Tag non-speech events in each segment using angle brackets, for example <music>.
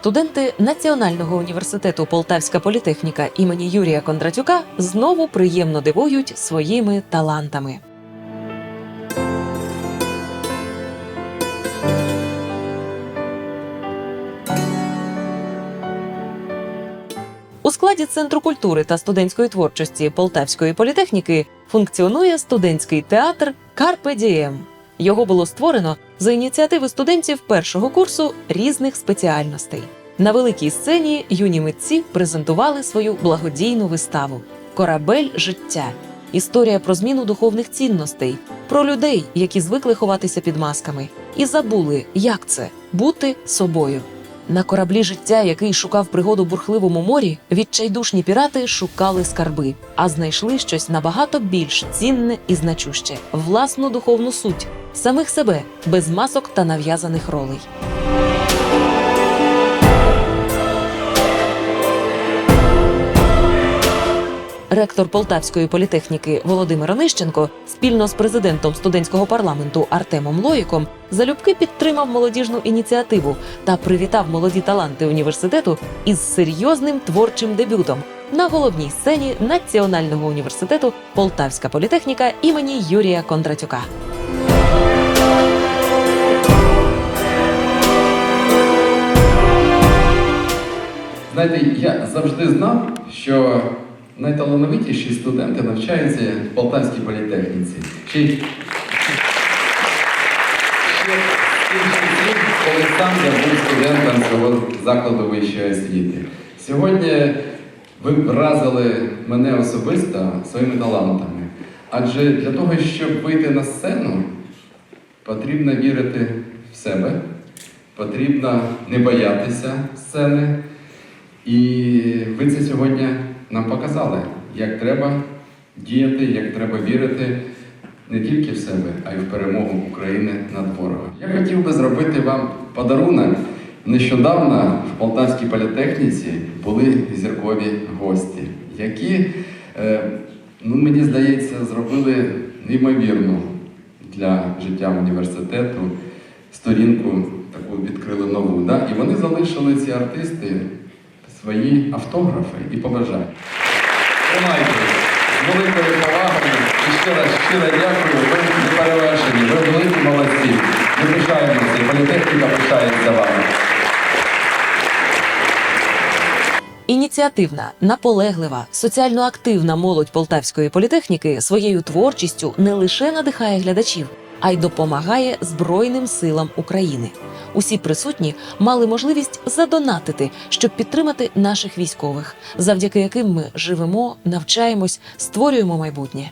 Студенти Національного університету Полтавська політехніка імені Юрія Кондратюка знову приємно дивують своїми талантами. У складі Центру культури та студентської творчості Полтавської політехніки функціонує студентський театр Карпе Дієм. Його було створено за ініціативи студентів першого курсу різних спеціальностей. На великій сцені юні митці презентували свою благодійну виставу Корабель життя. Історія про зміну духовних цінностей, про людей, які звикли ховатися під масками, і забули, як це бути собою. На кораблі життя, який шукав пригоду бурхливому морі, відчайдушні пірати шукали скарби, а знайшли щось набагато більш цінне і значуще власну духовну суть, самих себе без масок та нав'язаних ролей. Ректор Полтавської політехніки Володимир Онищенко спільно з президентом студентського парламенту Артемом Лоїком залюбки підтримав молодіжну ініціативу та привітав молоді таланти університету із серйозним творчим дебютом на головній сцені Національного університету Полтавська політехніка імені Юрія Кондратюка. Знаєте, я завжди знав, що найталановитіші студенти навчаються в Полтавській політехніці. Ще, я був студентом цього закладу вищої освіти. Сьогодні ви вразили мене особисто своїми талантами. Адже для того, щоб вийти на сцену, потрібно вірити в себе, потрібно не боятися сцени. І ви це сьогодні нам показали, як треба діяти, як треба вірити не тільки в себе, а й в перемогу України над ворогом. Я хотів би зробити вам подарунок. Нещодавно в Полтавській політехніці були зіркові гості, які, е, ну, мені здається, зробили неймовірну для життя університету сторінку, таку відкрили нову. Да? І вони залишили ці артисти свої автографи і побажання. Тримайте великою повагою і ще раз щиро дякую. Ви не перевершені, ви великі молодці. Ми пишаємося, і політехніка пишається вами. Ініціативна, наполеглива, соціально активна молодь полтавської політехніки своєю творчістю не лише надихає глядачів, а й допомагає Збройним силам України. Усі присутні мали можливість задонатити, щоб підтримати наших військових, завдяки яким ми живемо, навчаємось, створюємо майбутнє.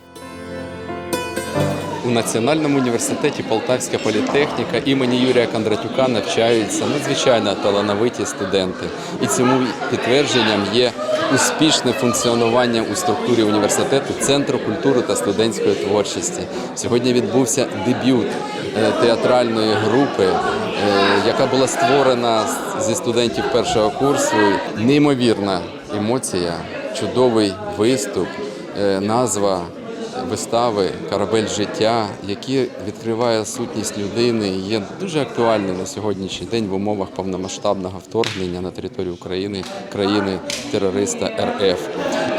У Національному університеті Полтавська політехніка імені Юрія Кондратюка навчаються надзвичайно талановиті студенти. І цьому підтвердженням є успішне функціонування у структурі університету Центру культури та студентської творчості. Сьогодні відбувся дебют е, театральної групи, е, яка була створена зі студентів першого курсу. Неймовірна емоція, чудовий виступ, е, назва вистави Корабель життя, які відкриває сутність людини, є дуже актуальним на сьогоднішній день в умовах повномасштабного вторгнення на територію України, країни терориста РФ.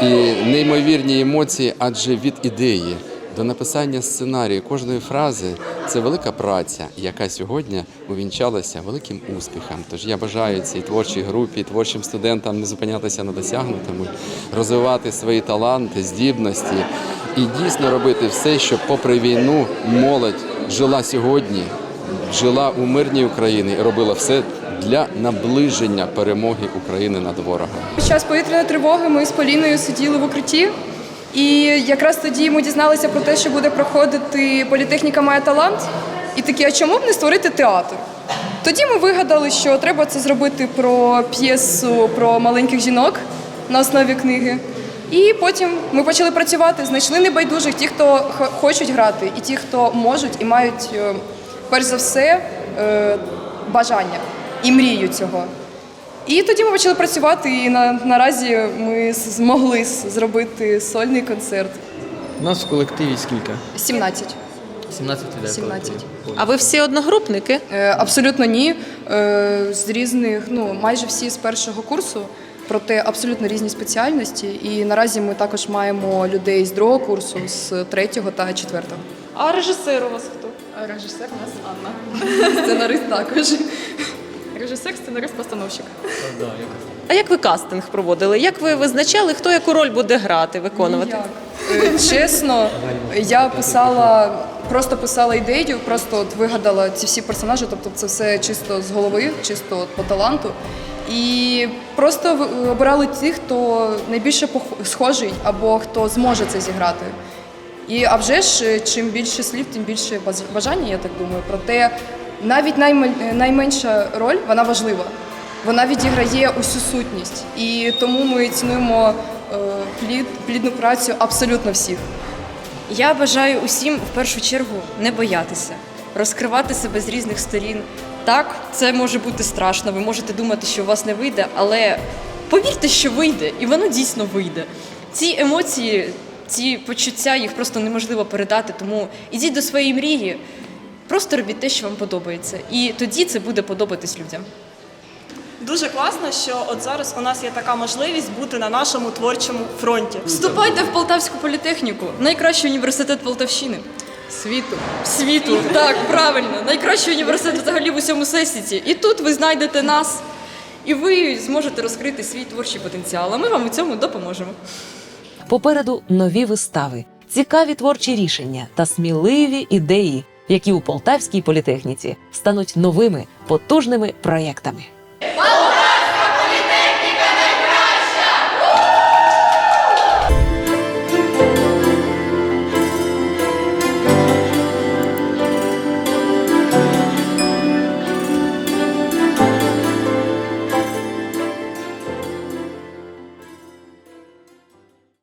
І неймовірні емоції, адже від ідеї. До написання сценарію кожної фрази це велика праця, яка сьогодні увінчалася великим успіхом. Тож я бажаю цій творчій групі, творчим студентам не зупинятися на досягнутому, розвивати свої таланти, здібності і дійсно робити все, щоб, попри війну, молодь жила сьогодні, жила у мирній Україні і робила все для наближення перемоги України над ворогом. Під час повітряної тривоги ми з Поліною сиділи в укритті, і якраз тоді ми дізналися про те, що буде проходити політехніка має талант. І такі, а чому б не створити театр? Тоді ми вигадали, що треба це зробити про п'єсу про маленьких жінок на основі книги. І потім ми почали працювати, знайшли небайдужих ті, хто хочуть грати, і ті, хто можуть і мають, е, перш за все, е, бажання і мрію цього. І тоді ми почали працювати, і на, наразі ми змогли зробити сольний концерт. У нас в колективі скільки? 17. 17 людей. 17. А ви всі одногрупники? Е, Абсолютно ні. З різних, ну майже всі з першого курсу, проте абсолютно різні спеціальності. І наразі ми також маємо людей з другого курсу, з третього та четвертого. А режисер у вас хто? Режисер у нас Анна. <laughs> Сценарист також. Режисер, сценарист, постановщик. А як ви кастинг проводили? Як ви визначали, хто яку роль буде грати, виконувати? Е, Чесно, я писала, просто писала ідею, просто от вигадала ці всі персонажі, тобто це все чисто з голови, чисто от по таланту. І просто обирали тих, хто найбільше схожий або хто зможе це зіграти. І а вже ж, е, чим більше слів, тим більше бажання, я так думаю. Проте навіть наймен- найменша роль вона важлива. Вона відіграє усю сутність. І тому ми цінуємо е, плід, плідну працю абсолютно всіх. Я бажаю усім в першу чергу не боятися, розкривати себе з різних сторін. Так, це може бути страшно, ви можете думати, що у вас не вийде, але повірте, що вийде, і воно дійсно вийде. Ці емоції, ці почуття, їх просто неможливо передати, тому ідіть до своєї мрії, просто робіть те, що вам подобається. І тоді це буде подобатись людям. Дуже класно, що от зараз у нас є така можливість бути на нашому творчому фронті. Вступайте в Полтавську політехніку, найкращий університет Полтавщини. Світу. Світу, так, правильно. Найкращий університет взагалі в усьому всесвіті. І тут ви знайдете нас, і ви зможете розкрити свій творчий потенціал. А ми вам у цьому допоможемо. Попереду нові вистави, цікаві творчі рішення та сміливі ідеї, які у полтавській політехніці стануть новими потужними проєктами.